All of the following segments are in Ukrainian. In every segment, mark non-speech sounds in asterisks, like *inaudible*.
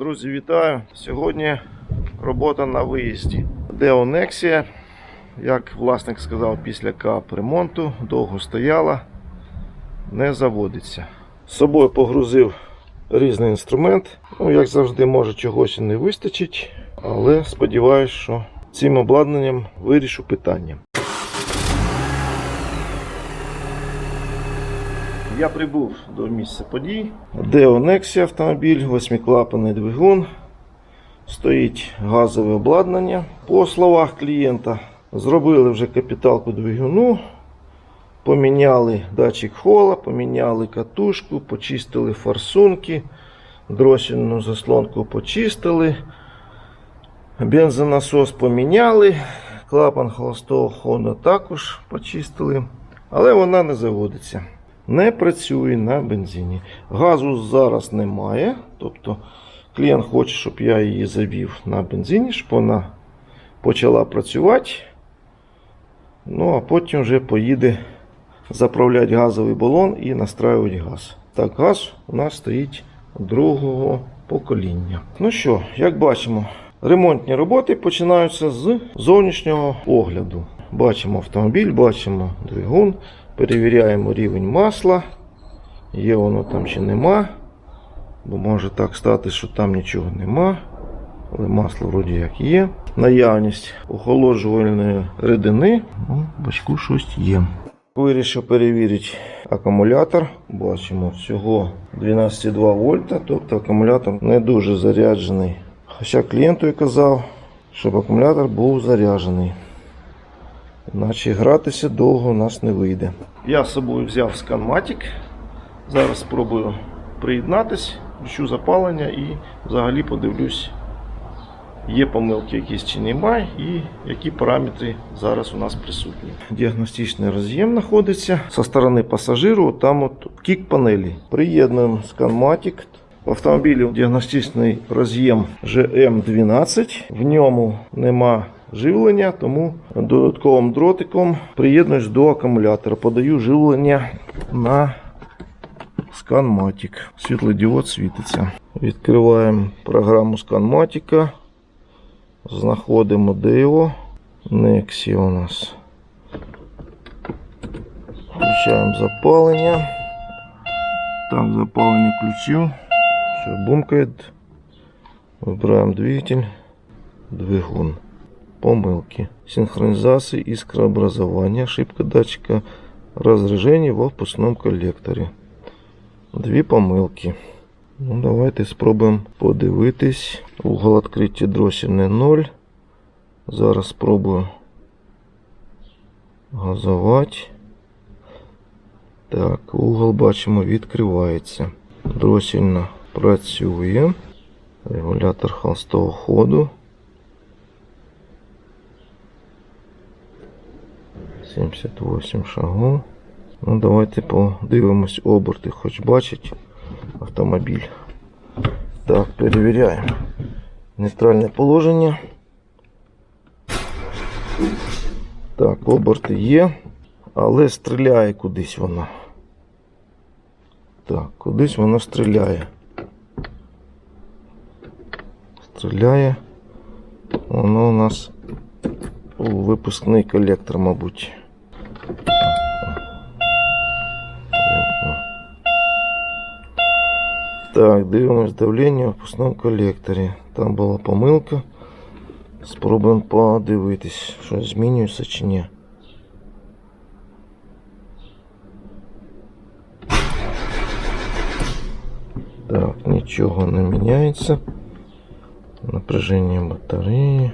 Друзі, вітаю! Сьогодні робота на виїзді. Део Nexia, як власник сказав, після капремонту довго стояла, не заводиться. З собою погрузив різний інструмент. Ну, як завжди, може чогось і не вистачить, але сподіваюся, що цим обладнанням вирішу питання. Я прибув до місця подій. Део Nexia автомобіль, восьмиклапаний двигун. Стоїть газове обладнання. По словах клієнта, зробили вже капіталку двигуну, поміняли датчик хола, поміняли катушку, почистили форсунки, дросільну заслонку почистили, бензонасос поміняли, клапан холостого ходу також почистили, але вона не заводиться не працює на бензині. Газу зараз немає. Тобто клієнт хоче, щоб я її завів на бензині, щоб вона почала працювати. Ну, а потім вже поїде заправляти газовий балон і настраювати газ. Так, газ у нас стоїть другого покоління. Ну що, як бачимо, ремонтні роботи починаються з зовнішнього огляду. Бачимо автомобіль, бачимо двигун, перевіряємо рівень масла. Є воно там чи нема. Бо може так стати, що там нічого нема. Але масло вроді як є. Наявність охолоджувальної рідини. Ну, бачку щось є. Вирішив перевірити акумулятор. Бачимо всього 12,2 вольта, тобто акумулятор не дуже заряджений. Хоча клієнту я казав, щоб акумулятор був заряджений. Іначе гратися довго у нас не вийде. Я з собою взяв сканматик. Зараз спробую приєднатись, включу запалення і взагалі подивлюсь, є помилки якісь чи немає, і які параметри зараз у нас присутні. Діагностичний роз'єм знаходиться зі сторони пасажиру, там от кік панелі. Приєднуємо сканматик. В автомобілі діагностичний роз'єм GM12. В ньому нема живлення, тому додатковим дротиком приєднуюсь до акумулятора. Подаю живлення на сканматик. Світлодіод світиться. Відкриваємо програму сканматика. Знаходимо DO. Nexia у нас. Включаємо запалення. Так, запалення включив. Все, бумкает. Выбираем двигатель. Двигун. Помылки. Синхронизация искрообразования. Ошибка датчика разряжения во впускном коллекторі. Дві помилки. Ну, давайте спробуємо подивитись. Угол відкриття дросільне 0. Зараз спробую газувати. Так, угол бачимо відкривається. Дросільна працює. Регулятор холстового ходу. 78 шагов. Ну, давайте подивимось оберти, хоч бачить автомобіль. Так, перевіряємо. Нейтральне положення. Так, оберти є, але стріляє кудись вона. Так, кудись воно стріляє. Стріляє. Воно у нас випускний колектор, мабуть. Так, дивимось давлення в випускному колекторі. Там була помилка. Спробуємо подивитись, що змінюється чи ні. Так, нічого не міняється. Напряження батареї.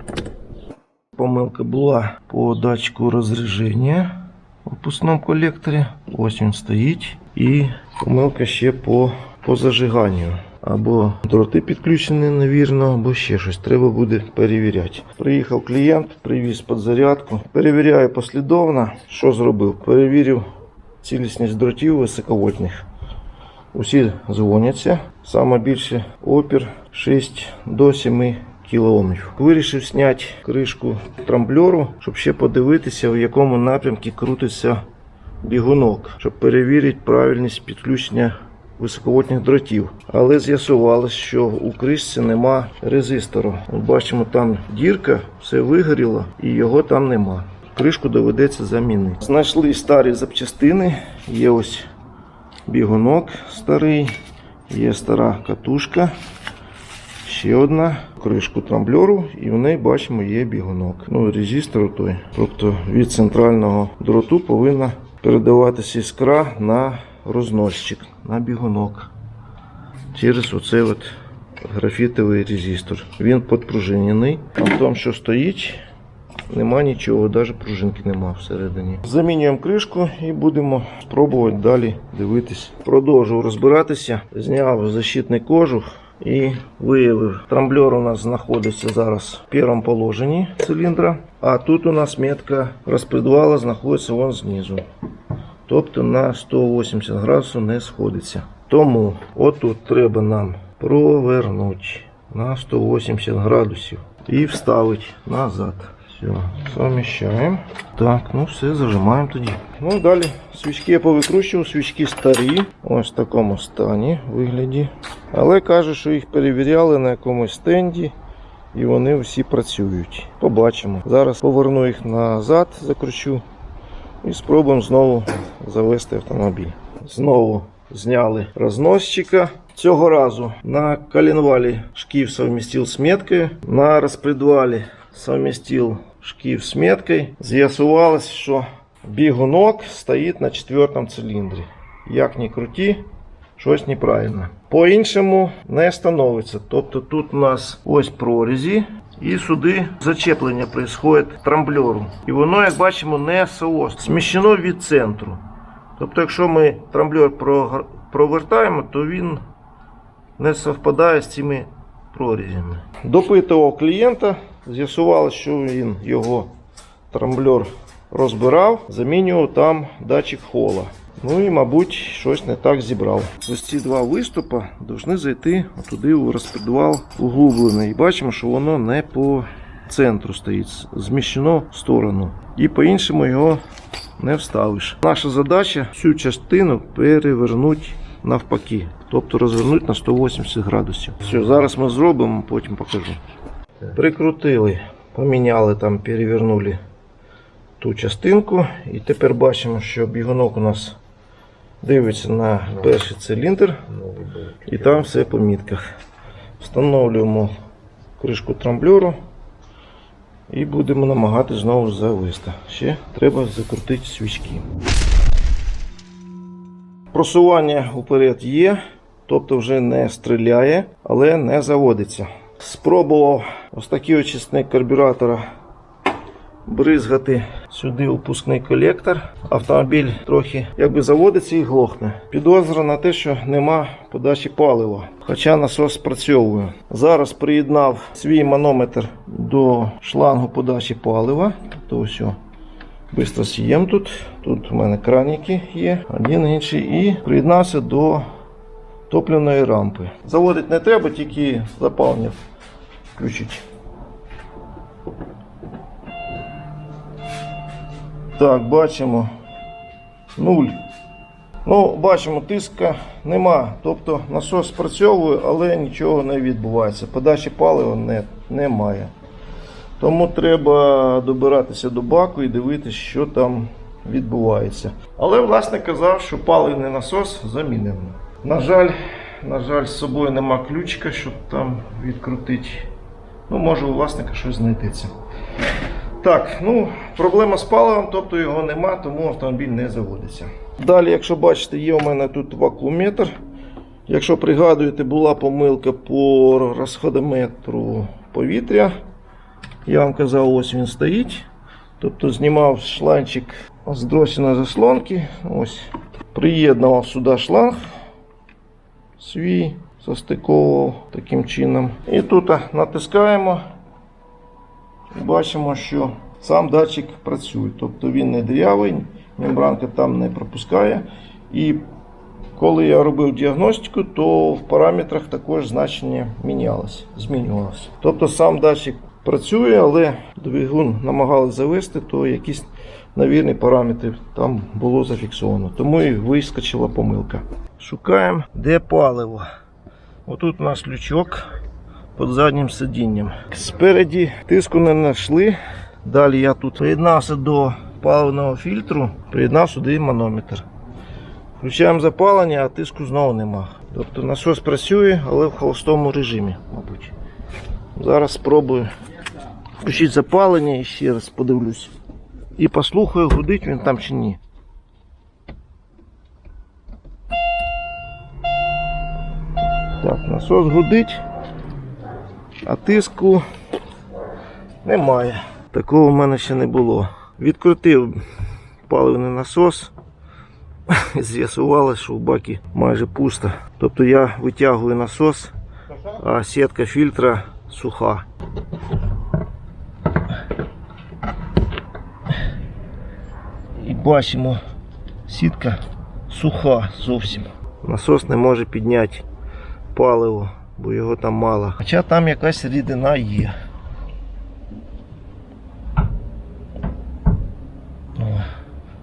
Помилка була по датчику розрядження в випускному колекторі. Ось він стоїть. І помилка ще по, по зажиганню. Або дроти підключені невірно, або ще щось. Треба буде перевіряти. Приїхав клієнт, привіз підзарядку. Перевіряю послідовно. Що зробив? Перевірив цілісність дротів високовольтних. Усі дзвоняться. Саме більше опір 6 до 7 кілоомів. Вирішив зняти кришку трамблеру, щоб ще подивитися, в якому напрямку крутиться бігунок, щоб перевірити правильність підключення високовольтних дротів. Але з'ясувалось, що у кришці нема резистору. Бачимо, там дірка, все вигоріло і його там нема. Кришку доведеться замінити. Знайшли старі запчастини. Є ось бігунок старий, є стара катушка. Ще одна кришку трамблеру, і в неї бачимо є бігунок. Ну, резистор той. Тобто від центрального дроту повинна передаватися іскра на розносчик, на бігунок. Через оцей от графітовий резистор. Він підпружинений. А в тому, що стоїть, нема нічого, навіть пружинки нема всередині. Замінюємо кришку і будемо спробувати далі дивитись. Продовжую розбиратися. Зняв защитний кожух і виявив. Трамблер у нас знаходиться зараз в першому положенні циліндра, а тут у нас метка розпредвала знаходиться вон знизу. Тобто на 180 градусів не сходиться. Тому отут треба нам провернути на 180 градусів і вставити назад. Все, совмещаємо. Так, ну все, зажимаємо тоді. Ну далі свічки я повикручував, свічки старі, ось в такому стані вигляді. Але каже, що їх перевіряли на якомусь стенді. І вони всі працюють. Побачимо. Зараз поверну їх назад, закручу і спробуємо знову завести автомобіль. Знову зняли розносчика. Цього разу на коленвалі шкив совместил з меткою, на розпредвалі совместил шкив з меткою. З'ясувалось, що бігунок стоїть на четвертому циліндрі. Як ні круті, щось неправильно. По-іншому не становиться. Тобто тут у нас ось прорізі. І сюди зачеплення відбувається трамблеру. І воно, як бачимо, не соос, сміщено від центру. Тобто, якщо ми трамблер провертаємо, то він не совпадає з цими прорізями. Допитував клієнта, з'ясувалося, що він його трамблер розбирав, замінював там датчик хола. Ну і, мабуть, щось не так зібрав. Ось ці два виступи повинні зайти туди у розпредвал углублений. І бачимо, що воно не по центру стоїть, зміщено в сторону. І по-іншому його не вставиш. Наша задача цю частину перевернути навпаки. Тобто розвернути на 180 градусів. Все, зараз ми зробимо, потім покажу. Прикрутили, поміняли там, перевернули ту частинку. І тепер бачимо, що бігунок у нас дивиться на перший циліндр. І там все по мітках. Встановлюємо кришку трамблеру і будемо намагатися знову завести. Ще треба закрутити свічки. Просування уперед є, тобто вже не стріляє, але не заводиться. Спробував ось такий очисник карбюратора бризгати сюди опускний колектор. Автомобіль трохи якби заводиться і глохне. Підозра на те, що нема подачі палива. Хоча насос спрацьовує. Зараз приєднав свій манометр до шлангу подачі палива. Тобто ось. о, Бистро сієм тут. Тут у мене краніки є, один інший. І приєднався до топливної рампи. Заводити не треба, тільки запалення включити. Так, бачимо. Нуль. Ну, бачимо, тиска нема. Тобто насос спрацьовує, але нічого не відбувається. Подачі палива не, немає. Тому треба добиратися до баку і дивитися, що там відбувається. Але власник казав, що паливний насос замінено. На жаль, на жаль, з собою нема ключика, щоб там відкрутити. Ну, може у власника щось знайдеться. Так, ну, проблема з паливом, тобто його нема, тому автомобіль не заводиться. Далі, якщо бачите, є у мене тут вакууметр. Якщо пригадуєте, була помилка по розходометру повітря. Я вам казав, ось він стоїть. Тобто знімав шланчик з дросіна заслонки. Ось. Приєднував сюди шланг свій, застиковував таким чином. І тут натискаємо. Бачимо, що сам датчик працює. Тобто він не дирявий, мембранка там не пропускає. І коли я робив діагностику, то в параметрах також значення мінялось, змінювалося. Тобто сам датчик працює, але двигун намагались завести, то якісь навірні параметри там було зафіксовано. Тому і вискочила помилка. Шукаємо, де паливо. Отут у нас лючок під заднім сидінням. Спереді тиску не знайшли. Далі я тут приєднався до паливного фільтру, приєднав сюди манометр. Включаємо запалення, а тиску знову нема. Тобто насос працює, але в холостому режимі, мабуть. Зараз спробую включити запалення і ще раз подивлюсь. І послухаю, гудить він там чи ні. Так, насос гудить, а тиску немає. Такого в мене ще не було. Відкрутив паливний насос. *laughs* З'ясувалося, що в бакі майже пусто. Тобто я витягую насос, а сітка фільтра суха. І бачимо, сітка суха зовсім. Насос не може підняти паливо, бо його там мало. Хоча там якась рідина є. О,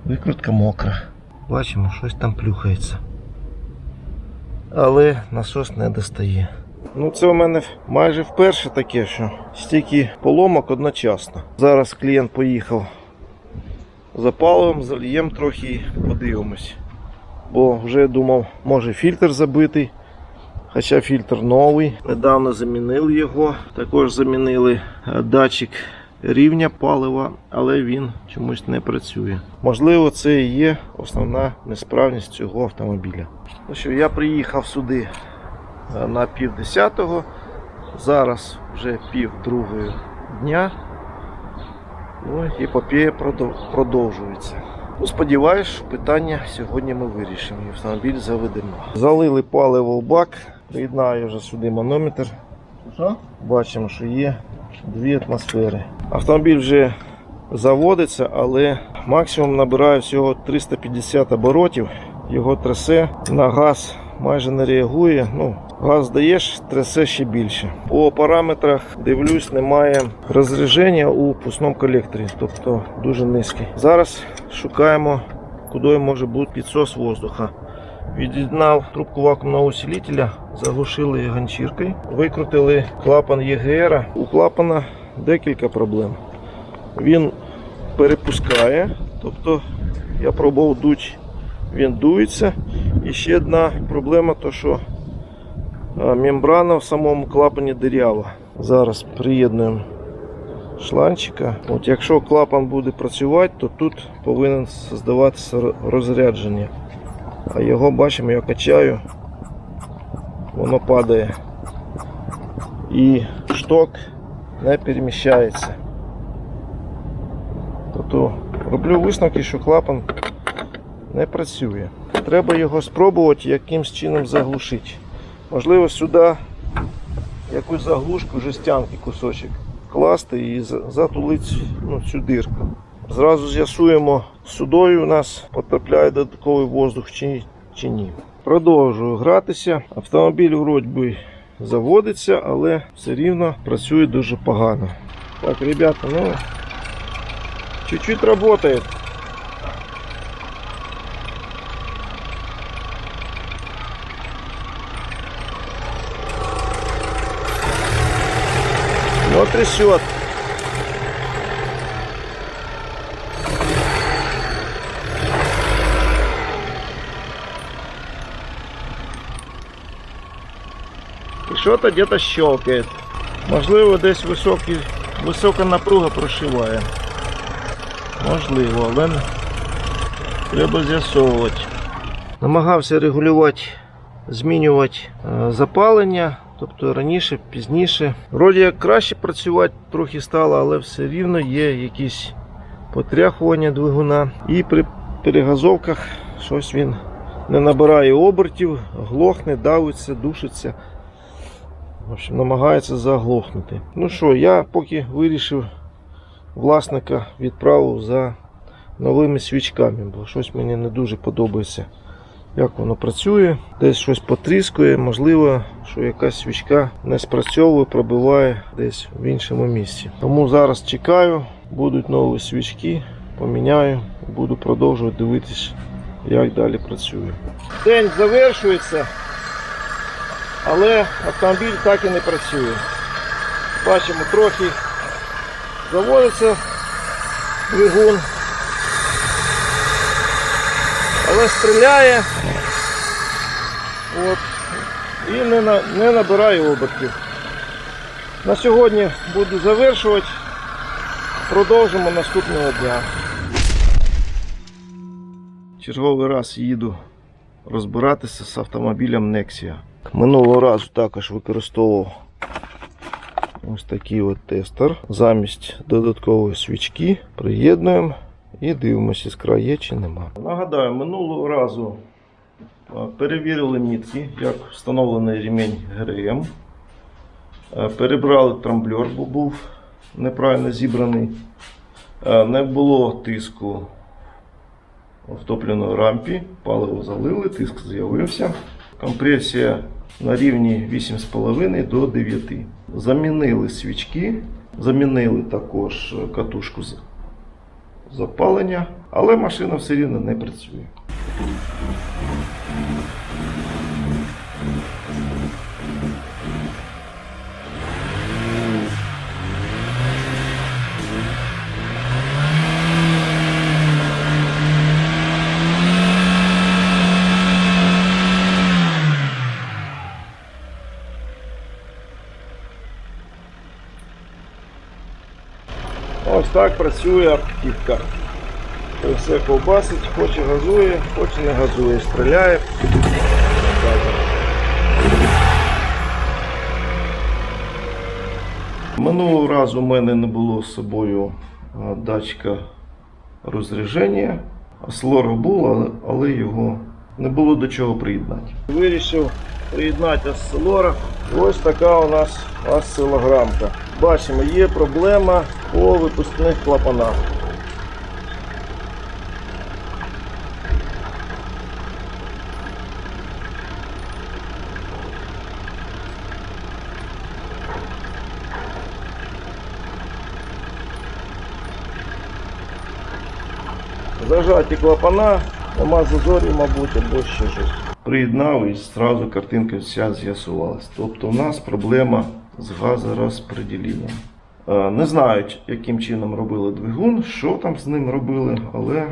викрутка мокра. Бачимо, щось там плюхається. Але насос не достає. Ну, це у мене майже вперше таке, що стільки поломок одночасно. Зараз клієнт поїхав за паливом, зальємо трохи і подивимось. Бо вже думав, може фільтр забитий. Хоча фільтр новий. Недавно замінили його. Також замінили е, датчик рівня палива, але він чомусь не працює. Можливо, це і є основна несправність цього автомобіля. Ну що, я приїхав сюди е, на пів десятого. Зараз вже пів другої дня. Ну, продов- продовжується. Ну, сподіваюсь, що питання сьогодні ми вирішимо і автомобіль заведемо. Залили паливо в бак, приєднаю вже сюди манометр. Бачимо, що є дві атмосфери. Автомобіль вже заводиться, але максимум набирає всього 350 оборотів. Його трясе на газ майже не реагує. Ну, газ даєш, трясе ще більше. По параметрах дивлюсь, немає розрядження у пускному колекторі, тобто дуже низький. Зараз шукаємо, куди може бути підсос воздуха. Від'єднав трубку вакуумного усилителя, заглушили ганчіркою, викрутили клапан ЄГР. У клапана декілька проблем. Він перепускає, тобто я пробував дуть, він дується. І ще одна проблема, то що мембрана в самому клапані дирява. Зараз приєднуємо шланчика. От якщо клапан буде працювати, то тут повинен здаватися розрядження. А його бачимо, я качаю, воно падає. І шток не переміщається. Тобто роблю висновки, що клапан не працює. Треба його спробувати якимсь чином заглушити. Можливо, сюди якусь заглушку жестянки кусочок класти і затулити ну, цю дирку. Зразу з'ясуємо, судою у нас потрапляє додатковий воздух чи, чи ні. Продовжую гратися. Автомобіль вроді заводиться, але все рівно працює дуже погано. Так, ребята, ну чуть-чуть работает. Но трясет. І що-то где-то щелкает. Можливо, десь високий, висока напруга прошиває. Можливо, але треба з'ясовувати. Намагався регулювати, змінювати е, запалення, тобто раніше, пізніше. Вроді як краще працювати трохи стало, але все рівно є якісь потряхування двигуна. І при перегазовках щось він не набирає обертів, глохне, давиться, душиться. В общем, намагається заглохнути. Ну що, я поки вирішив власника відправив за новими свічками, бо щось мені не дуже подобається як воно працює. Десь щось потріскує, можливо, що якась свічка не спрацьовує, пробиває десь в іншому місці. Тому зараз чекаю, будуть нові свічки, поміняю, буду продовжувати дивитись, як далі працює. День завершується, але автомобіль так і не працює. Бачимо, трохи заводиться двигун. Але стріляє от, і не, на, не набирає обертів. На сьогодні буду завершувати. Продовжимо наступного дня. Черговий раз їду розбиратися з автомобілем Nexia. Минулого разу також використовував ось такий от тестер. Замість додаткової свічки приєднуємо і дивимося, іскра є чи нема. Нагадаю, минулого разу перевірили мітки, як встановлений ремінь ГРМ. Перебрали трамблер, бо був неправильно зібраний. Не було тиску в топливній рампі, паливо залили, тиск з'явився. Компресія на рівні 8,5 до 9. Замінили свічки, замінили також катушку запалення, але машина все рівно не працює. Так працює автівка. Все ковбасить, хоче газує, хоче не газує, стріляє. Минулого разу в мене не було з собою датчика розрядження. Слора був, але, але його не було до чого приєднати. Вирішив приєднати осцилора. Ось така у нас осцилограмка. Бачимо, є проблема по випускних клапанах. Зажаті клапана, нема зазорів, мабуть, або ще щось. Приєднав і зразу картинка вся з'ясувалась. Тобто у нас проблема з газорозподіленням. Е, Не знають, яким чином робили двигун, що там з ним робили, але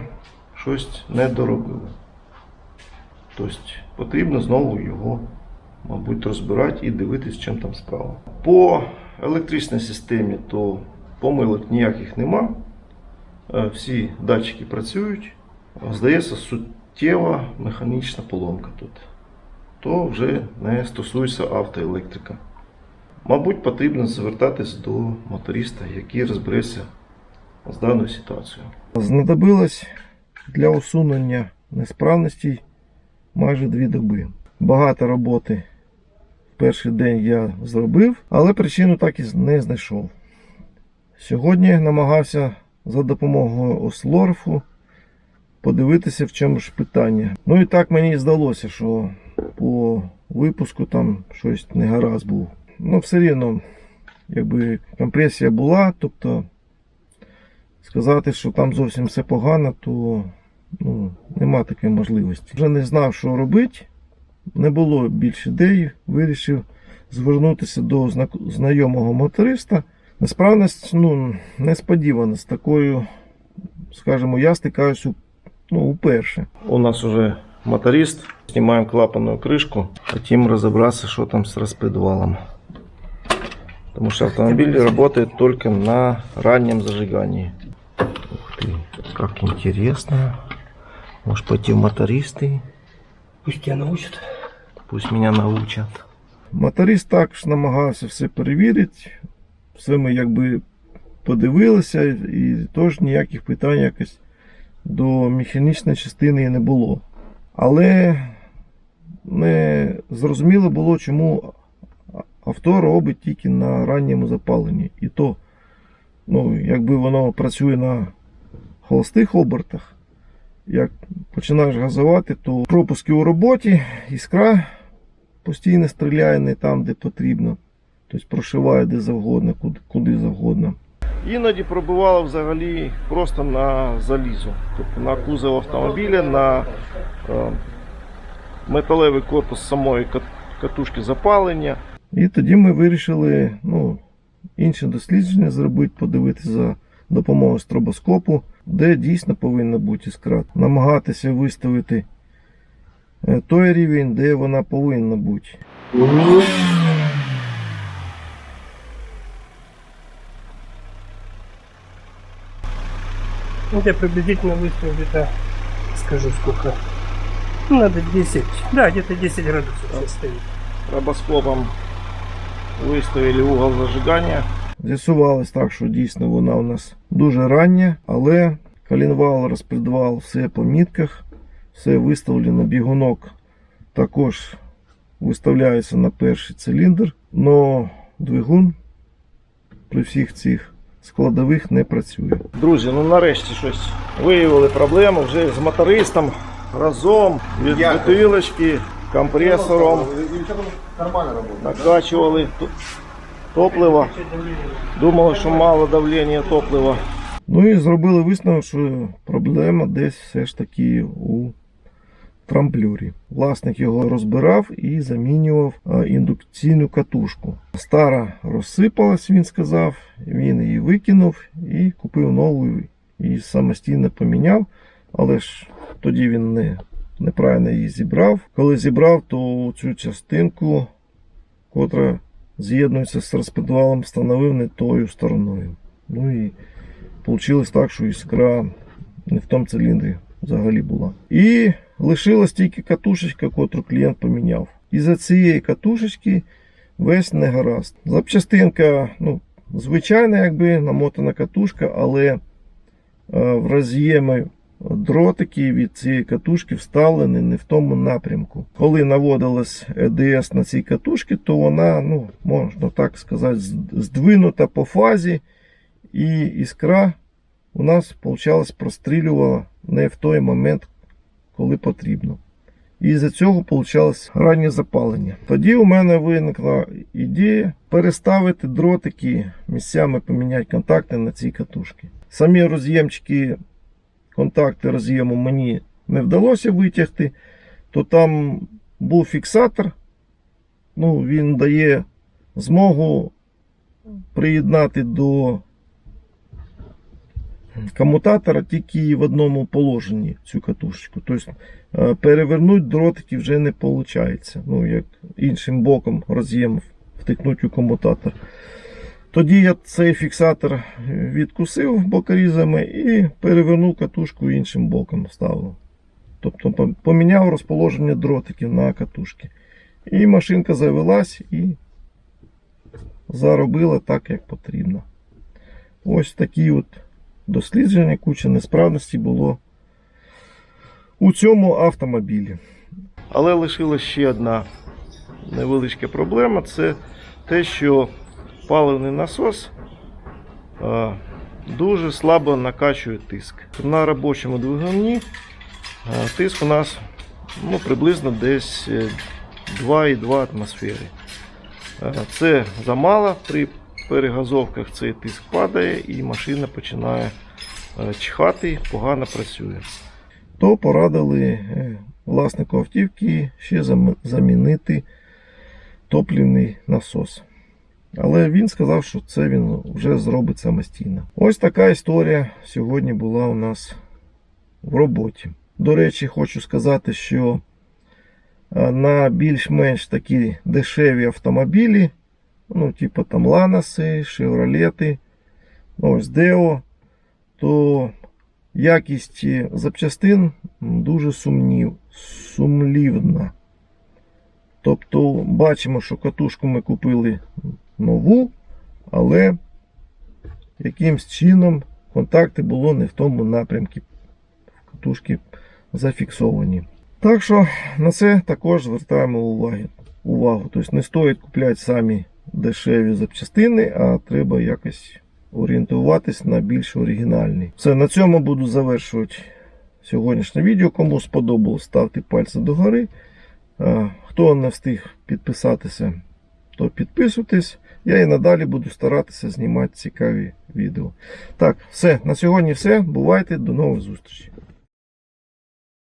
щось не доробили. Тобто потрібно знову його, мабуть, розбирати і дивитись, чим там справа. По електричній системі то помилок ніяких нема. Е, Всі датчики працюють. Здається, суттєва механічна поломка тут. То вже не стосується автоелектрика. Мабуть, потрібно звертатись до моториста, який розбереться з даною ситуацією. Знадобилось для усунення несправностей майже дві доби. Багато роботи в перший день я зробив, але причину так і не знайшов. Сьогодні намагався за допомогою ослорфу подивитися, в чому ж питання. Ну і так мені здалося, що по випуску там щось не гаразд був. Ну, все рівно, якби компресія була, тобто сказати, що там зовсім все погано, то ну, нема такої можливості. Вже не знав, що робити, не було більше ідей, вирішив звернутися до знайомого моториста. Несправність ну, несподівана з такою, скажімо, я стикаюся ну, уперше. У нас вже моторист. Знімаємо клапанну кришку, хотім розібратися, що там з розпидвалом. Тому що автомобіль працює тільки на раннем зажиганні. Ух ты, как интересно. Может пойти в мотористы? Пусть тебя научат. Пусть меня научат. Моторист також намагався все перевірити. Все ми якби подивилися, і теж ніяких питань якось до механічної частини не було. Але не зрозуміло було, чому авто робить тільки на ранньому запаленні. І то, ну, якби воно працює на холостих обертах, як починаєш газувати, то пропуски у роботі, іскра постійно стріляє не там, де потрібно. Тобто прошиває де завгодно, куди, завгодно. Іноді пробивало взагалі просто на залізо, тобто на кузов автомобіля, на е, металевий корпус самої катушки запалення. І тоді ми вирішили ну, інше дослідження зробити, подивитися за допомогою стробоскопу, де дійсно повинна бути іскра. Намагатися виставити е, той рівень, де вона повинна бути. Я приблизительно выставил где-то, скажу сколько. Ну, надо 10. Да, где-то 10 градусов сейчас стоит. Стробоскопом виставили угол зажигання. З'ясувалось так, що дійсно вона у нас дуже рання, але коленвал, розпредвал, все по мітках, все виставлено, бігунок також виставляється на перший циліндр, але двигун при всіх цих складових не працює. Друзі, ну нарешті щось виявили проблему вже з мотористом разом від бутилочки, компресором Нормально накачували топливо. Думали, що мало давлення топлива. Ну і зробили висновок, що проблема десь все ж таки у трамблюрі. Власник його розбирав і замінював індукційну катушку. Стара розсипалась, він сказав, він її викинув і купив нову і самостійно поміняв. Але ж тоді він не, неправильно її зібрав. Коли зібрав, то цю частинку, котра з'єднується з розподвалом, встановив не тою стороною. Ну і вийшло так, що іскра не в тому циліндрі взагалі була. І лишилась тільки катушечка, котру клієнт поміняв. І за цієї катушечки весь негаразд. Запчастинка, ну, звичайна, якби намотана катушка, але е, в роз'єми дротики від цієї катушки вставлені не в тому напрямку. Коли наводилась ЕДС на цій катушці, то вона, ну, можна так сказати, здвинута по фазі, і іскра у нас, виходить, прострілювала не в той момент, коли потрібно. І з-за цього вийшло раннє запалення. Тоді у мене виникла ідея переставити дротики місцями поміняти контакти на цій катушці. Самі роз'ємчики, контакти роз'єму мені не вдалося витягти, то там був фіксатор. Ну, він дає змогу приєднати до комутатора тільки в одному положенні цю катушечку. Тобто е, перевернути дротики вже не виходить. Ну, як іншим боком роз'єм втикнути у комутатор. Тоді я цей фіксатор відкусив бокорізами і перевернув катушку іншим боком ставив. Тобто поміняв розположення дротиків на катушки. І машинка завелась і заробила так, як потрібно. Ось такі от дослідження, куча несправності було у цьому автомобілі. Але лишилась ще одна невеличка проблема це те, що паливний насос дуже слабо накачує тиск. На робочому двигуні тиск у нас ну, приблизно десь е, 2,2 атмосфери. Е, Це замало. При перегазовках цей тиск падає і машина починає е, чхати, погано працює. То порадили е, власнику автівки ще замінити топлівний насос. Але він сказав, що це він вже зробить самостійно. Ось така історія сьогодні була у нас в роботі. До речі, хочу сказати, що е, на більш-менш такі дешеві автомобілі, ну, типу там Ланоси, Шевролети, ну, ось Део, то якість запчастин дуже сумнів, сумлівна. Тобто бачимо, що катушку ми купили нову, але якимсь чином контакти було не в тому напрямку. Катушки зафіксовані. Так що на це також звертаємо уваги. увагу. Тобто не стоїть купляти самі дешеві запчастини, а треба якось орієнтуватись на більш оригінальні. Все, на цьому буду завершувати сьогоднішнє відео. Кому сподобалось, ставте пальці догори. Хто не встиг підписатися, то підписуйтесь. Я і надалі буду старатися знімати цікаві відео. Так, все, на сьогодні все. Бувайте, до нових зустрічей.